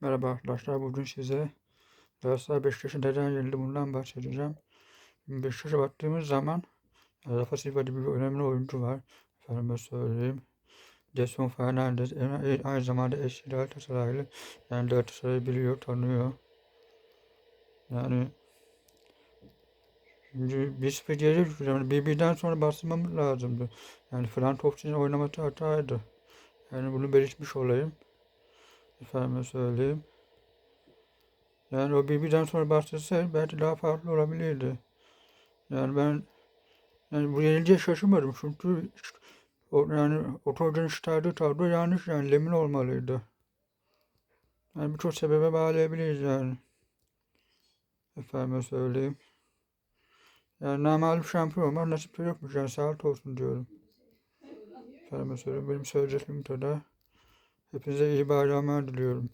Merhaba arkadaşlar. Bugün size Galatasaray Beşiktaş'ın neden yenildi bundan bahsedeceğim. Beşiktaş'a baktığımız zaman e, Rafa Silva gibi bir önemli oyuncu var. Efendime söyleyeyim. Jason Fernandez aynı zamanda eski Galatasaraylı. Yani Galatasaray'ı biliyor, tanıyor. Yani şimdi bir sıfır geri. Yani BB'den sonra bastırmamız lazımdı. Yani Fran Topçu'nun oynaması hataydı. Yani bunu belirtmiş olayım. Efendime söyleyeyim. Yani o BB'den sonra başlasaydı belki daha farklı olabilirdi. Yani ben yani bu yenilgiye şaşırmadım çünkü o, yani Otogen'in çıkardığı tablo yanlış yani Lemin olmalıydı. Yani birçok sebebe bağlayabiliriz yani. Efendime söyleyeyim. Yani namalip şampiyon var nasip yokmuş yani sağlık olsun diyorum. Efendime söyleyeyim benim söyleyeceklerim kadar. Hepinize iyi bayramlar diliyorum.